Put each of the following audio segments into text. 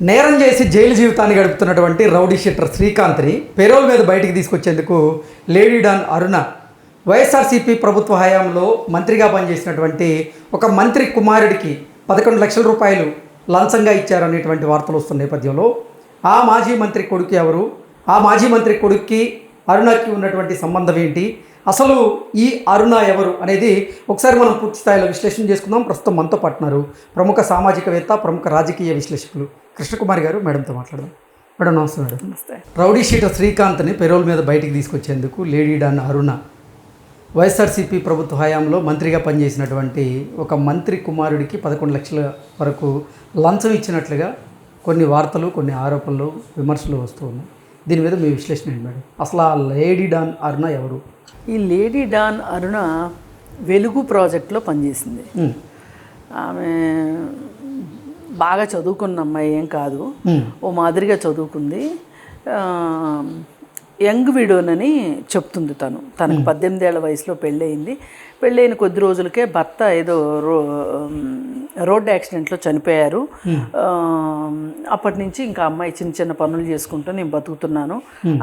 నేరం చేసి జైలు జీవితాన్ని గడుపుతున్నటువంటి రౌడీ షీటర్ శ్రీకాంత్ని పెరోల్ మీద బయటికి తీసుకొచ్చేందుకు లేడీ డాన్ అరుణ వైఎస్ఆర్సీపీ ప్రభుత్వ హయాంలో మంత్రిగా పనిచేసినటువంటి ఒక మంత్రి కుమారుడికి పదకొండు లక్షల రూపాయలు లంచంగా ఇచ్చారనేటువంటి వార్తలు వస్తున్న నేపథ్యంలో ఆ మాజీ మంత్రి కొడుకు ఎవరు? ఆ మాజీ మంత్రి కొడుక్కి అరుణకి ఉన్నటువంటి సంబంధం ఏంటి? అసలు ఈ అరుణ ఎవరు అనేది ఒకసారి మనం పూర్తి స్థాయిలో విశ్లేషణ చేసుకుందాం. ప్రస్తుతం మనతో పట్టినారు ప్రముఖ సామాజికవేత్త ప్రముఖ రాజకీయ విశ్లేషకులు కృష్ణకుమారి గారు మేడంతో మాట్లాడదాం. మేడం నమస్తే మేడం. నమస్తే. రౌడీ షీటర్ శ్రీకాంత్ని పెరోల్ మీద బయటికి తీసుకొచ్చేందుకు లేడీ డాన్ అరుణ వైఎస్ఆర్సీపీ ప్రభుత్వ హయాంలో మంత్రిగా పనిచేసినటువంటి ఒక మంత్రి కుమారుడికి పదకొండు లక్షల వరకు లంచం ఇచ్చినట్లుగా కొన్ని వార్తలు కొన్ని ఆరోపణలు విమర్శలు వస్తూ ఉన్నాయి. దీని మీద మీ విశ్లేషణ ఏంటి మేడం? అసలు ఆ లేడీ డాన్ అరుణ ఎవరు? ఈ లేడీ డాన్ అరుణ వెలుగు ప్రాజెక్ట్లో పనిచేసింది. ఆమె బాగా చదువుకున్న అమ్మాయి ఏం కాదు. ఓ మాదిరిగా చదువుకుంది. యంగ్ విడోనని చెప్తుంది తను. తనకు పద్దెనిమిది ఏళ్ళ వయసులో పెళ్ళయింది. పెళ్ళైన కొద్ది రోజులకే భర్త ఏదో రో రోడ్ యాక్సిడెంట్లో చనిపోయారు. అప్పటి నుంచి ఇంకా అమ్మాయి చిన్న చిన్న పనులు చేసుకుంటూ నేను బతుకుతున్నాను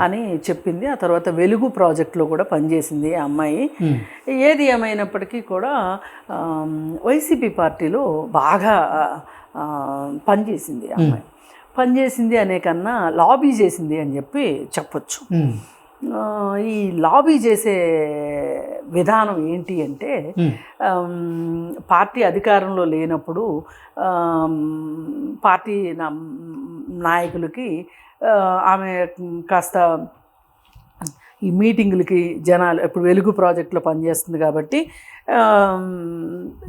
అని చెప్పింది. ఆ తర్వాత వెలుగు ప్రాజెక్ట్లో కూడా పనిచేసింది ఆ అమ్మాయి. ఏది ఏమైనప్పటికీ కూడా వైసీపీ పార్టీలో బాగా పనిచేసింది అమ్మాయి. పనిచేసింది అనే కన్నా లాబీ చేసింది అని చెప్పి చెప్పొచ్చు. ఈ లాబీ చేసే విధానం ఏంటి అంటే పార్టీ అధికారంలో లేనప్పుడు పార్టీ నాయకులకి ఆమె కాస్త ఈ మీటింగులకి జనాలు ఇప్పుడు వెలుగు ప్రాజెక్టులో పనిచేస్తుంది కాబట్టి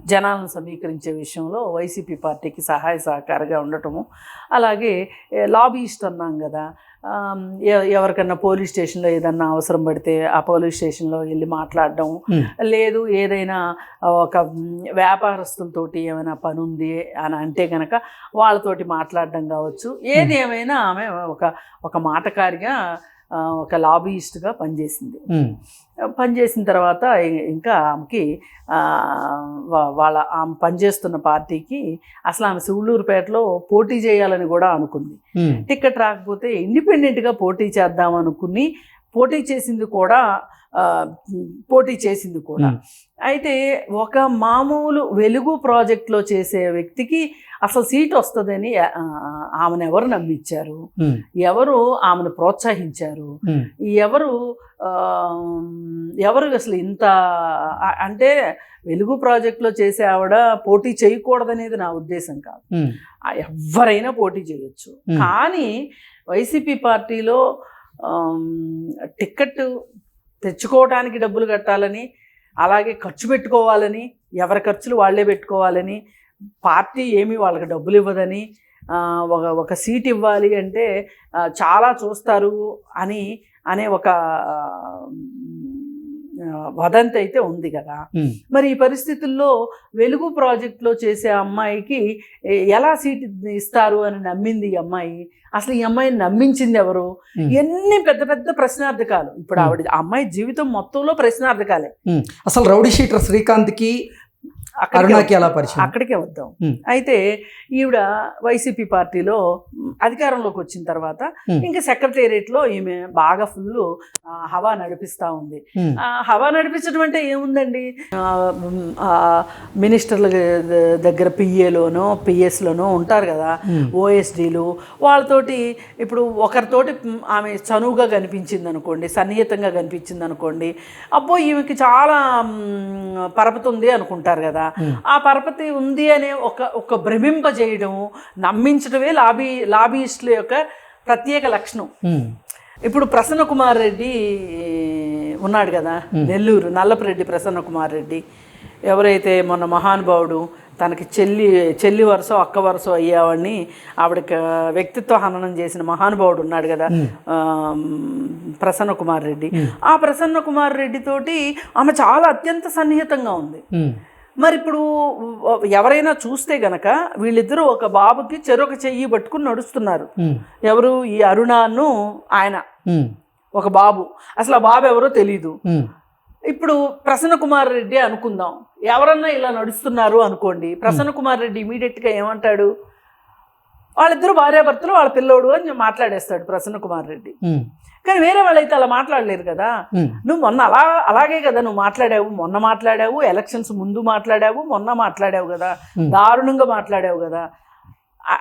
జనాలను సమీకరించే విషయంలో వైసీపీ పార్టీకి సహాయ సహకారంగా ఉండటము అలాగే లాబీయిస్ట్ అన్నాం కదా ఎవరికన్నా పోలీస్ స్టేషన్లో ఏదన్నా అవసరం పడితే ఆ పోలీస్ స్టేషన్లో వెళ్ళి మాట్లాడడం. లేదు ఏదైనా ఒక వ్యాపారస్తులతోటి ఏమైనా పని ఉంది అని అంటే కనుక వాళ్ళతోటి మాట్లాడడం కావచ్చు. ఏది ఏమైనా ఆమె ఒక ఒక మాటకారిగా ఒక లాబీయిస్ట్గా పనిచేసింది. పనిచేసిన తర్వాత ఇంకా ఆమెకి వాళ్ళ ఆమె పనిచేస్తున్న పార్టీకి అసలు ఆమె సుళ్ళూరుపేటలో పోటీ చేయాలని కూడా అనుకుంది. టికెట్ రాకపోతే ఇండిపెండెంట్గా పోటీ చేద్దాం అనుకుని పోటీ చేసింది కూడా పోటీ చేసింది కూడా. అయితే ఒక మామూలు వెలుగు ప్రాజెక్ట్లో చేసే వ్యక్తికి అసలు సీట్ వస్తుందని ఆమెను ఎవరు నమ్మించారు? ఎవరు ఆమెను ప్రోత్సహించారు? ఎవరు ఎవరు అసలు ఇంత అంటే వెలుగు ప్రాజెక్ట్లో చేసే ఆవిడ పోటీ చేయకూడదనేది నా ఉద్దేశం కాదు. ఎవరైనా పోటీ చేయొచ్చు. కానీ వైసీపీ పార్టీలో టికెట్ తెచ్చుకోవడానికి డబ్బులు కట్టాలని అలాగే ఖర్చు పెట్టుకోవాలని ఎవరి ఖర్చులు వాళ్ళే పెట్టుకోవాలని పార్టీ ఏమీ వాళ్ళకి డబ్బులు ఇవ్వదని ఒక ఒక సీట్ ఇవ్వాలి అంటే చాలా చూస్తారు అని అనే ఒక వదంతి అయితే ఉంది కదా మరి ఈ పరిస్థితుల్లో వెలుగు ప్రాజెక్ట్లో చేసే అమ్మాయికి ఎలా సీట్ ఇస్తారు అని నమ్మింది ఈ అమ్మాయి అసలు ఈ అమ్మాయిని నమ్మించింది ఎవరు. ఎన్ని పెద్ద పెద్ద ప్రశ్నార్థకాలు ఇప్పుడు. ఆవిడ అమ్మాయి జీవితం మొత్తంలో ప్రశ్నార్థకాలే. అసలు రౌడీ షీటర్ శ్రీకాంత్కి అరుణకి ఎలా పరిచయం. అక్కడికే వద్దాం. అయితే ఈవిడ వైసీపీ పార్టీలో అధికారంలోకి వచ్చిన తర్వాత. ఇంకా సెక్రటేరియట్లో ఈమె బాగా ఫుల్ హవా నడిపిస్తూ ఉంది. హవా నడిపించడం అంటే ఏముందండి? మినిస్టర్ల దగ్గర పిఏలోనో పిఎస్లోనో ఉంటారు కదా ఓఎస్డీలు. వాళ్ళతోటి ఇప్పుడు ఒకరితోటి ఆమె చనువుగా కనిపించింది అనుకోండి సన్నిహితంగా కనిపించింది అనుకోండి అబ్బో ఈమెకి చాలా మ్, పరపతి ఉంది అనుకుంటారు కదా. ఆ పరపతి ఉంది అనే ఒక ఒక భ్రమింపజేయడం నమ్మించడమే లాబీ లాబీయిస్టుల యొక్క ప్రత్యేక లక్షణం. ఇప్పుడు ప్రసన్న కుమార్ రెడ్డి ఉన్నాడు కదా నెల్లూరు నల్లపరెడ్డి ప్రసన్న కుమార్ రెడ్డి. ఎవరైతే మొన్న మహానుభావుడు తనకి చెల్లి చెల్లి వరుస అక్క వరుస అయ్యావని ఆవిడకి వ్యక్తిత్వ హననం చేసిన మహానుభావుడు ఉన్నాడు కదా ప్రసన్న కుమార్ రెడ్డి. ఆ ప్రసన్న కుమార్ రెడ్డి తోటి ఆమె చాలా అత్యంత సన్నిహితంగా ఉంది. మరి ఇప్పుడు ఎవరైనా చూస్తే గనక వీళ్ళిద్దరూ ఒక బాబుకి చెరొక చెయ్యి పట్టుకుని నడుస్తున్నారు. ఎవరు? ఈ అరుణాను ఆయన. ఒక బాబు. అసలు ఆ బాబు ఎవరో తెలీదు. ఉమ్, ఇప్పుడు ప్రసన్న కుమార్ రెడ్డి అనుకుందాం. ఎవరన్నా ఇలా నడుస్తున్నారు అనుకోండి ప్రసన్న కుమార్ రెడ్డి ఇమీడియట్గా ఏమంటాడు? వాళ్ళిద్దరు భార్యాభర్తలు వాళ్ళ పిల్లోడు అని మాట్లాడేస్తాడు ప్రసన్న కుమార్ రెడ్డి. కానీ వేరే వాళ్ళైతే అలా మాట్లాడలేరు కదా. నువ్వు మొన్న అలా అలాగే కదా నువ్వు మాట్లాడావు మొన్న మాట్లాడావు ఎలక్షన్స్ ముందు మాట్లాడావు మొన్న మాట్లాడావు కదా. దారుణంగా మాట్లాడావు కదా.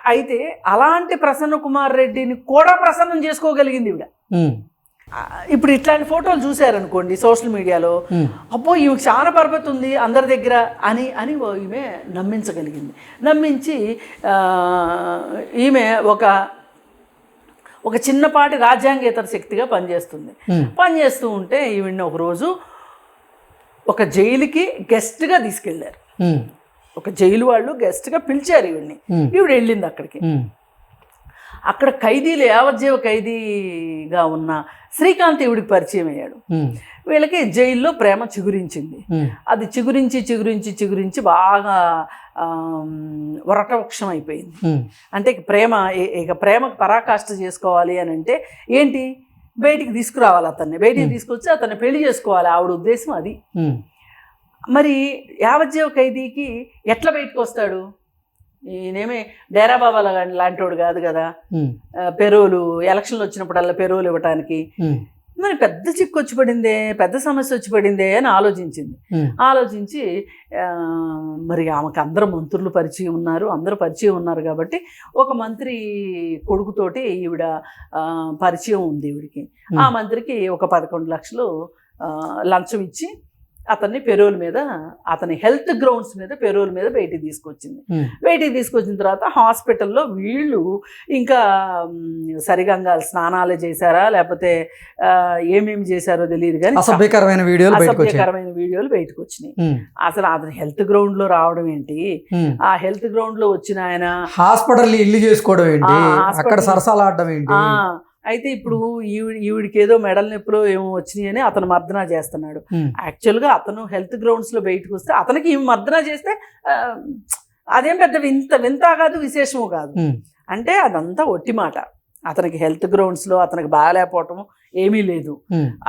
అయితే అలాంటి ప్రసన్న కుమార్ రెడ్డిని కూడా ప్రసన్నం చేసుకోగలిగింది ఆ, ఇప్పుడు ఇట్లాంటి ఫోటోలు చూశారనుకోండి సోషల్ మీడియాలో. అబ్బో ఈమెకి చాలా పరపతి ఉంది అందరి దగ్గర అని అని ఈమె నమ్మించగలిగింది. నమ్మించి ఈమె ఒక ఒక చిన్నపాటి రాజ్యాంగేతర శక్తిగా పనిచేస్తుంది. ఉమ్, పనిచేస్తూ ఉంటే ఈవిడ్ని ఒకరోజు ఒక జైలుకి గెస్ట్గా తీసుకెళ్ళారు. ఉమ్, ఒక జైలు వాళ్ళు గెస్ట్గా పిలిచారు ఈవిడ్ని. ఉమ్, ఈవిడ వెళ్ళింది అక్కడికి. అక్కడ ఖైదీలు యావజ్జీవ ఖైదీగా ఉన్న శ్రీకాంత్ ఈవిడికి పరిచయం అయ్యాడు. వీళ్ళకి జైల్లో ప్రేమ చిగురించింది. అది చిగురించి చిగురించి చిగురించి బాగా వరటవృక్షం అయిపోయింది. అంటే ప్రేమ ఇక ప్రేమకు పరాకాష్ట చేసుకోవాలి అని అంటే ఏంటి? బయటికి తీసుకురావాలి అతన్ని. బయటికి తీసుకొచ్చి అతన్ని పెళ్ళి చేసుకోవాలి. ఆవిడ ఉద్దేశం అది. మరి యావజ్జీవ ఖైదీకి ఎట్లా బయటకు వస్తాడు? ఈయనేమి డేరా బాబా లాంటివాడు కాదు కదా. పెరోలు ఎలక్షన్లు వచ్చినప్పుడల్లా పెరోలు ఇవ్వటానికి. మరి పెద్ద చిక్కు వచ్చి పడిందే పెద్ద సమస్య వచ్చి పడిందే అని ఆలోచించింది. ఆలోచించి మరి ఆమెకు అందరు మంత్రులు పరిచయం ఉన్నారు అందరూ పరిచయం ఉన్నారు కాబట్టి ఒక మంత్రి కొడుకుతోటి ఈవిడ పరిచయం ఉంది ఈవిడికి. ఆ మంత్రికి ఒక పదకొండు లక్షలు లంచం ఇచ్చి అతన్ని పెరోల్ మీద అతని హెల్త్ గ్రౌండ్స్ మీద పెరోల్ మీద బయటికి తీసుకొచ్చింది. బయటికి తీసుకొచ్చిన తర్వాత హాస్పిటల్లో వీళ్ళు ఇంకా మ్, సరిగా స్నానాలు చేశారా లేకపోతే ఏమేమి చేశారో తెలియదు కానీ అసభ్యకరమైన వీడియోలు అసభ్యకరమైన వీడియోలు బయటకు వచ్చినాయి. అసలు అతను హెల్త్ గ్రౌండ్లో రావడం ఏంటి. ఆ హెల్త్ గ్రౌండ్లో వచ్చిన ఆయన హాస్పిటల్ ఇల్లు చేసుకోవడం ఏంటి? అక్కడ సరసాలాడడం ఏంటి? ఆ అయితే ఇప్పుడు ఈవిడ ఈవిడికి ఏదో మెడల నొప్పులు ఏమో వచ్చినాయి అని అతను మర్దనా చేస్తున్నాడు. యాక్చువల్గా అతను హెల్త్ గ్రౌండ్స్లో బయటకు వస్తే అతనికి ఈమె మర్దనా చేస్తే అదేం పెద్ద వింత వింత కాదు విశేషము కాదు. అంటే అదంతా ఒట్టి మాట. అతనికి హెల్త్ గ్రౌండ్స్లో అతనికి బాగాలేకపోవటం ఏమీ లేదు.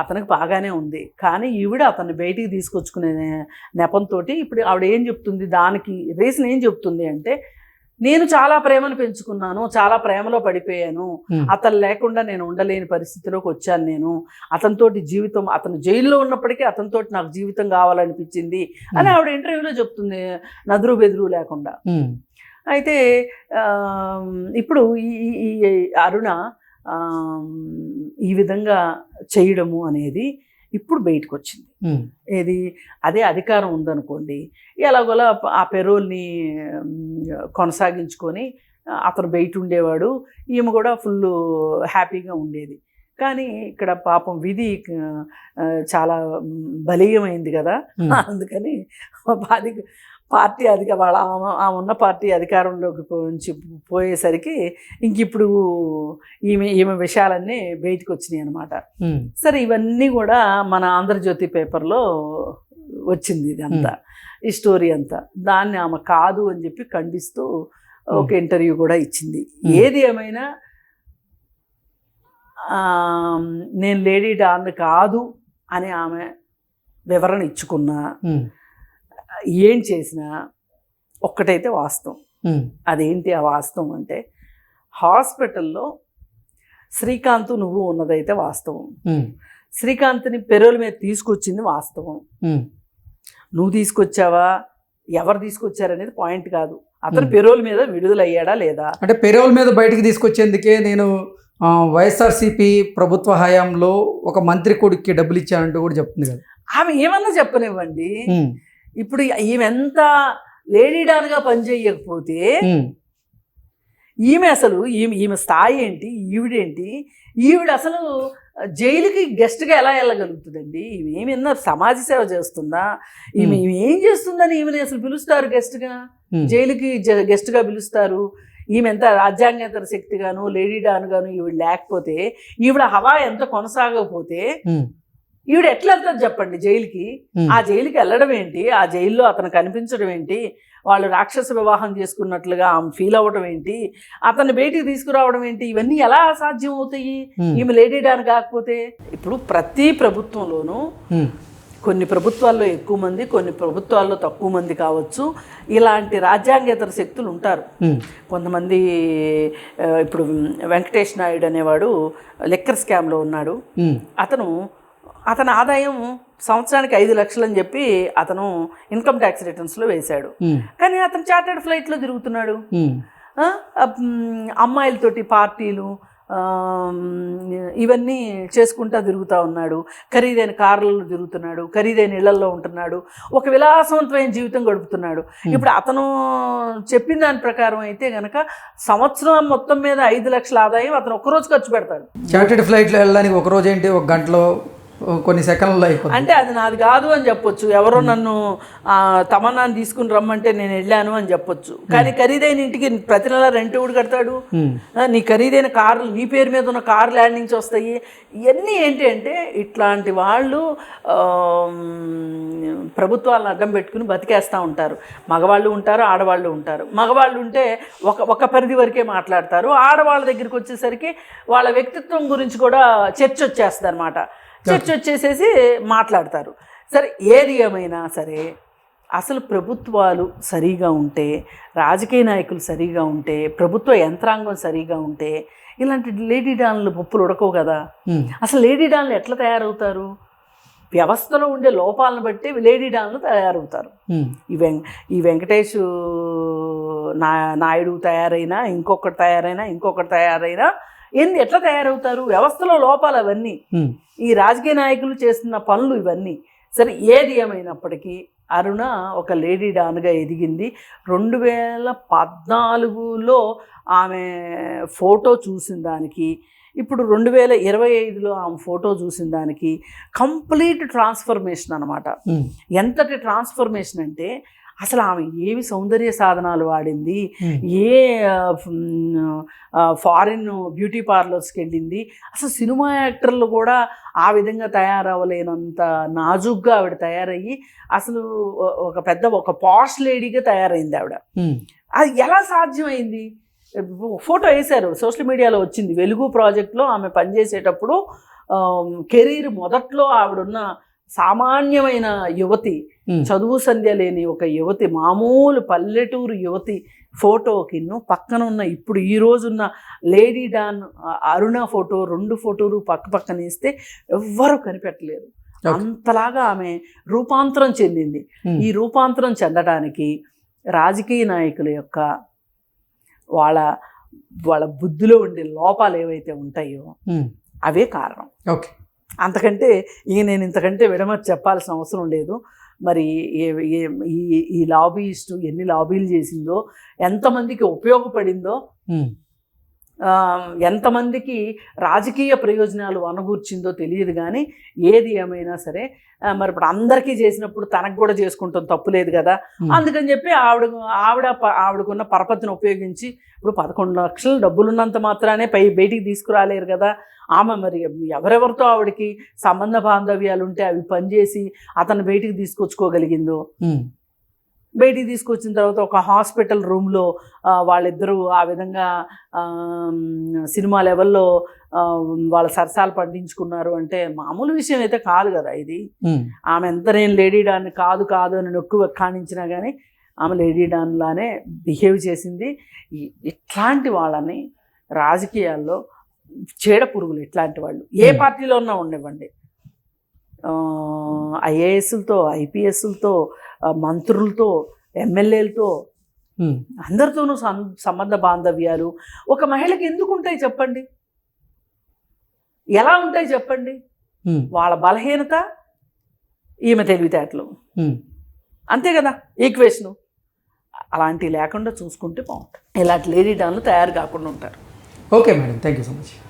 అతనికి బాగానే ఉంది. కానీ ఈవిడ అతన్ని బయటికి తీసుకొచ్చుకునే నెపంతో ఇప్పుడు ఆవిడ ఏం చెప్తుంది? దానికి రీజన్ ఏం చెప్తుంది అంటే నేను చాలా ప్రేమను పెంచుకున్నాను చాలా ప్రేమలో పడిపోయాను. అతను లేకుండా నేను ఉండలేని పరిస్థితిలోకి వచ్చాను నేను. అతనితోటి జీవితం అతను జైల్లో ఉన్నప్పటికీ అతనితోటి నాకు జీవితం కావాలనిపించింది అని ఆవిడ ఇంటర్వ్యూలో చెప్తుంది నదురు బెదురు లేకుండా. అయితే ఇప్పుడు ఈ అరుణ ఈ విధంగా చేయడము అనేది ఇప్పుడు బయటకు వచ్చింది ఏది? అదే అధికారం ఉందనుకోండి ఎలాగోలా ఆ పెరోల్ని కొనసాగించుకొని అతను బయట ఉండేవాడు ఈమె కూడా ఫుల్ హ్యాపీగా ఉండేది. కానీ ఇక్కడ పాపం విధి చాలా బలీయమైంది కదా. అందుకని అది పార్టీ అధిక వాళ్ళ ఆమె- ఉన్న పార్టీ అధికారంలోకి పోయించి పోయేసరికి ఇంక ఇప్పుడు ఈమె ఈమె విషయాలన్నీ బయటకు వచ్చినాయి అనమాట సరే ఇవన్నీ కూడా మన ఆంధ్రజ్యోతి పేపర్లో వచ్చింది ఇదంతా. ఈ స్టోరీ అంతా. దాన్ని ఆమె కాదు అని చెప్పి ఖండిస్తూ ఒక ఇంటర్వ్యూ కూడా ఇచ్చింది. ఏది ఏమైనా నేను లేడీ డాన్ కాదు అని ఆమె వివరణ ఇచ్చుకున్నా ఏం చేసినా ఒక్కటైతే వాస్తవం. అదేంటి ఆ వాస్తవం అంటే హాస్పిటల్లో శ్రీకాంత్ నువ్వు ఉన్నదైతే వాస్తవం. శ్రీకాంత్ని పెరోల మీద తీసుకొచ్చింది వాస్తవం. నువ్వు తీసుకొచ్చావా? ఎవరు తీసుకొచ్చారనేది పాయింట్ కాదు. అతను. పెరోల్ మీద విడుదలయ్యాడా లేదా? అంటే పెరోల్ మీద బయటికి తీసుకొచ్చేందుకే నేను వైఎస్ఆర్సీపీ ప్రభుత్వ హయాంలో ఒక మంత్రి కొడుక్కి డబ్బులు ఇచ్చానంటూ కూడా చెప్తుంది కదా. ఆమె ఏమన్నా చెప్పనివ్వండి. ఇప్పుడు ఈమె ఎంత లేడీ డాన్గా పనిచేయకపోతే ఈమె అసలు ఈమె ఈమె స్థాయి ఏంటి? ఈవిడేంటి? ఈవిడ అసలు జైలుకి గెస్ట్గా ఎలా వెళ్ళగలుగుతుందండి? ఈమె ఏమి ఎన్నో సమాజ సేవ చేస్తుందా? ఈమె ఈమె ఏం చేస్తుందని ఈమెని అసలు పిలుస్తారు గెస్ట్గా? జైలుకి గెస్ట్గా పిలుస్తారు. ఈమె ఎంత రాజ్యాంగేతర శక్తిగాను లేడీ డాన్ గాను ఈవిడ లేకపోతే ఈవిడ హవా ఎంత కొనసాగకపోతే ఈవిడ ఎట్లా వెళ్తుంది చెప్పండి జైలుకి. ఆ జైలుకి వెళ్ళడం ఏంటి? ఆ జైల్లో అతను కనిపించడం ఏంటి? వాళ్ళు రాక్షస వివాహం చేసుకున్నట్లుగా ఆమె ఫీల్ అవ్వడం ఏంటి? అతన్ని బయటికి తీసుకురావడం ఏంటి? ఇవన్నీ ఎలా సాధ్యం అవుతాయి ఈమె లేడీ డాన్ కాకపోతే? ఇప్పుడు ప్రతి ప్రభుత్వంలోనూ కొన్ని ప్రభుత్వాల్లో ఎక్కువ మంది కొన్ని ప్రభుత్వాల్లో తక్కువ మంది కావచ్చు. ఇలాంటి రాజ్యాంగేతర శక్తులు ఉంటారు. కొంతమంది ఇప్పుడు వెంకటేష్ నాయుడు అనేవాడు లెక్కర్ స్కామ్లో ఉన్నాడు. అతను అతని ఆదాయం సంవత్సరానికి ఐదు లక్షలు అని చెప్పి అతను ఇన్కమ్ ట్యాక్స్ రిటర్న్స్లో వేశాడు. కానీ అతను చార్టెడ్ ఫ్లైట్లో తిరుగుతున్నాడు. అమ్మాయిలతోటి పార్టీలు ఇవన్నీ చేసుకుంటా తిరుగుతూ ఉన్నాడు. ఖరీదైన కార్లలో తిరుగుతున్నాడు ఖరీదైన ఇళ్ళలో ఉంటున్నాడు. ఒక విలాసవంతమైన జీవితం గడుపుతున్నాడు. ఇప్పుడు అతను చెప్పిన దాని ప్రకారం అయితే గనక సంవత్సరం మొత్తం మీద ఐదు లక్షల ఆదాయం అతను ఒక్కరోజు ఖర్చు పెడతాడు. చార్టెడ్ ఫ్లైట్లో వెళ్ళడానికి ఒక రోజు ఏంటి? ఒక గంటలో కొన్ని సెకండ్లో అయిపోతుంది అంటే అది నాది కాదు అని చెప్పొచ్చు. ఎవరో నన్ను ఆ, తమన్నాన్ని తీసుకుని రమ్మంటే నేను వెళ్ళాను అని చెప్పొచ్చు. కానీ ఖరీదైన ఇంటికి ప్రతి నెల రెంట్ కూడా కడతాడు? నీ ఖరీదైన కార్లు నీ పేరు మీద ఉన్న కార్ ల్యాండ్ నుంచి వస్తాయి. ఇవన్నీ ఏంటి అంటే ఇట్లాంటి వాళ్ళు ప్రభుత్వాలను అడ్డం పెట్టుకుని బతికేస్తూ ఉంటారు. మగవాళ్ళు ఉంటారు ఆడవాళ్ళు ఉంటారు. మగవాళ్ళు ఉంటే ఒక ఒక పరిధి వరకే మాట్లాడతారు. ఆడవాళ్ళ దగ్గరికి వచ్చేసరికి వాళ్ళ వ్యక్తిత్వం గురించి కూడా చర్చ వచ్చేస్తుంది అనమాట చర్చ వచ్చేసేసి మాట్లాడతారు. సరే ఏది ఏమైనా సరే అసలు ప్రభుత్వాలు సరిగా ఉంటే రాజకీయ నాయకులు సరిగా ఉంటే ప్రభుత్వ యంత్రాంగం సరిగా ఉంటే ఇలాంటి లేడీ డాన్లు పప్పులు ఉడకవు కదా. అసలు లేడీ డాన్లు ఎట్లా తయారవుతారు? వ్యవస్థలో ఉండే లోపాలను బట్టి లేడీ డాన్లు తయారవుతారు. ఈ వెం ఈ వెంకటేష్ నా నాయుడు తయారైనా ఇంకొకటి తయారైనా ఇంకొకటి తయారైనా ఏంది ఎట్లా తయారవుతారు వ్యవస్థలో లోపాలు అవన్నీ. ఈ రాజకీయ నాయకులు చేస్తున్న పనులు ఇవన్నీ సరే ఏది ఏమైనప్పటికీ అరుణ ఒక లేడీ డాన్గా ఎదిగింది రెండు వేల పద్నాలుగులో ఆమె ఫోటో చూసిన దానికి ఇప్పుడు రెండు వేల ఇరవై ఐదులో ఆమె ఫోటో చూసిన దానికి కంప్లీట్ ట్రాన్స్ఫర్మేషన్ అనమాట. ఎంతటి ట్రాన్స్ఫర్మేషన్ అంటే అసలు ఆమె ఏవి సౌందర్య సాధనాలు వాడింది. ఏ ఫారిన్ బ్యూటీ పార్లర్స్కి వెళ్ళింది? అసలు సినిమా యాక్టర్లు కూడా ఆ విధంగా తయారవ్వలేనంత నాజుగ్గా ఆవిడ తయారయ్యి అసలు ఒక పెద్ద ఒక పాష్ లేడీగా తయారైంది ఆవిడ. అది ఎలా సాధ్యమైంది? ఫోటో వేశారు సోషల్ మీడియాలో వచ్చింది. వెలుగు ప్రాజెక్ట్లో ఆమె పనిచేసేటప్పుడు కెరీర్ మొదట్లో ఆవిడున్న సామాన్యమైన యువతి. చదువు సంధ్య లేని ఒక యువతి మామూలు పల్లెటూరు యువతి ఫోటోకిను పక్కన ఉన్న ఇప్పుడు ఈ రోజున్న లేడీ డాన్ అరుణ ఫోటో రెండు ఫోటోలు పక్క పక్కన వేస్తే ఎవ్వరూ కనిపెట్టలేరు. అంతలాగా ఆమె రూపాంతరం చెందింది. ఈ రూపాంతరం చెందడానికి రాజకీయ నాయకుల యొక్క వాళ్ళ వాళ్ళ బుద్ధిలో ఉండే లోపాలు ఏవైతే ఉంటాయో. అవే కారణం ఓకే అంతకంటే ఇక నేను ఇంతకంటే విడమర్చి చెప్పాల్సిన అవసరం లేదు. మరి ఏ- ఈ ఈ ఎన్ని లాబీలు చేసిందో ఎంతమందికి ఉపయోగపడిందో ఎంతమందికి రాజకీయ ప్రయోజనాలు అనగూర్చిందో తెలియదు కానీ ఏది ఏమైనా సరే మరి ఇప్పుడు అందరికీ చేసినప్పుడు తనకు కూడా చేసుకుంటాం తప్పు లేదు కదా. అందుకని చెప్పి ఆవిడ ఆవిడ ఆవిడకున్న పరపతిని ఉపయోగించి ఇప్పుడు పదకొండు లక్షలు డబ్బులున్నంత మాత్రానే పై బయటికి తీసుకురాలేరు కదా ఆమె మరి ఎవరెవరితో ఆవిడకి సంబంధ బాంధవ్యాలు ఉంటే అవి పనిచేసి అతను బయటికి తీసుకొచ్చుకోగలిగిందో. బయటికి తీసుకొచ్చిన తర్వాత ఒక హాస్పిటల్ రూమ్లో వాళ్ళిద్దరూ ఆ విధంగా సినిమా లెవెల్లో వాళ్ళ సరసాలు పండించుకున్నారు అంటే మామూలు విషయం అయితే కాదు కదా ఇది. ఆమె ఎంత నేను లేడీ డాన్ కాదు కాదు అని నొక్కు వెక్కాణించినా కానీ ఆమె లేడీ డాన్ లానే బిహేవ్ చేసింది ఇట్లాంటి వాళ్ళని రాజకీయాల్లో చీడ పురుగులు ఇట్లాంటి వాళ్ళు ఏ. పార్టీలో ఉన్నా ఉండనివ్వండి ఐఏఎస్లతో ఐపీఎస్లతో మంత్రులతో ఎమ్మెల్యేలతో. అందరితోనూ సం సంబంధ బాంధవ్యాలు. ఒక మహిళకి ఎందుకు ఉంటాయి చెప్పండి? ఎలా ఉంటాయి చెప్పండి. వాళ్ళ బలహీనత ఈమె తెలివితేటలు. అంతే కదా ఈక్వేషను. అలాంటివి లేకుండా చూసుకుంటే బాగుంటుంది. ఇలాంటి లేడీ డాన్లు తయారు కాకుండా ఉంటారు. Okay madam. Thank you so much.